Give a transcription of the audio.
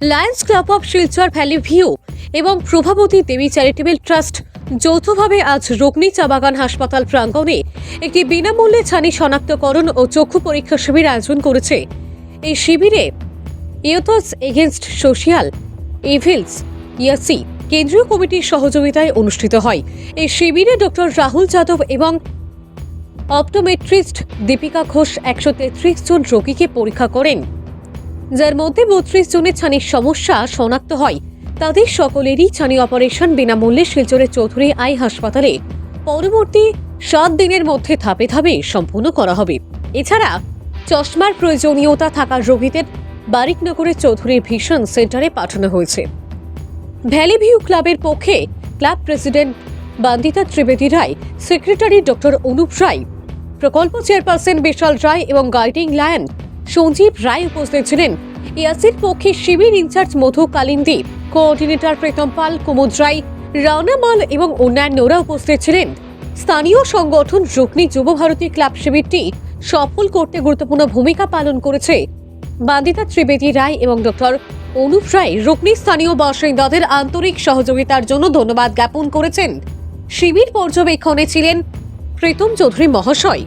Lions club of Silchar valley view এবং প্রভাবতী দেবী charitable trust যৌথভাবে আজ রগ্নি চা বাগান হাসপাতাল প্রাঙ্গণে একটি বিনামূল্যে ছানি শনাক্তকরণ ও চক্ষু পরীক্ষা শিবির আয়োজন করেছে। এই শিবিরে ইয়থস এগেনস্ট সোশিয়াল, ইভিলস, ইয়াসি কেন্দ্রীয় কমিটির সহযোগিতায় অনুষ্ঠিত হয়। এই শিবিরে ডক্টর রাহুল যাদব এবং অপটোমেট্রিস্ট দীপিকা ঘোষ একশো তেত্রিশ জন রোগীকে পরীক্ষা করেন। যার মধ্যে বত্রিশ জনের ছানির সমস্যা শনাক্ত হয়। তাদের সকলেরই ছানি অপারেশন বিনামূল্যে শিলচরের চৌধুরী আই হাসপাতালে। পরবর্তী সাত দিনের মধ্যে ধাপে ধাপে সম্পূর্ণ করা হবে। এছাড়া চশমার প্রয়োজনীয়তা থাকা রোগীদের বারিকনগরের চৌধুরীর ভীষণ সেন্টারে পাঠানো হয়েছে। ভ্যালি ভিউ ক্লাবের পক্ষে club president Bandita Trivedi Ray, secretary doctor Anup Ray, প্রকল্প চেয়ারপারসন বিশাল রায় এবং গাইডিং লায়ন সঞ্জীব রায় উপস্থিত ছিলেন। ইয়াসির পক্ষে শিবির ইনচার্জ মধু কালিন্দী, কোঅর্ডিনেটর প্রীতম পাল, কুমুদ রায়, রানা মাল এবং অন্যান্যরা উপস্থিত ছিলেন। স্থানীয় সংগঠন রুকনি যুব ভারতী ক্লাব শিবিরটি সফল করতে গুরুত্বপূর্ণ ভূমিকা পালন করেছে। বান্দিতা ত্রিবেদী রায় এবং ডক্টর অনুপ রায় রুকনি স্থানীয় বাসিন্দাদের আন্তরিক সহযোগিতার জন্য ধন্যবাদ জ্ঞাপন করেছেন। শিবির পর্যবেক্ষণে ছিলেন প্রীতম চৌধুরী মহাশয়।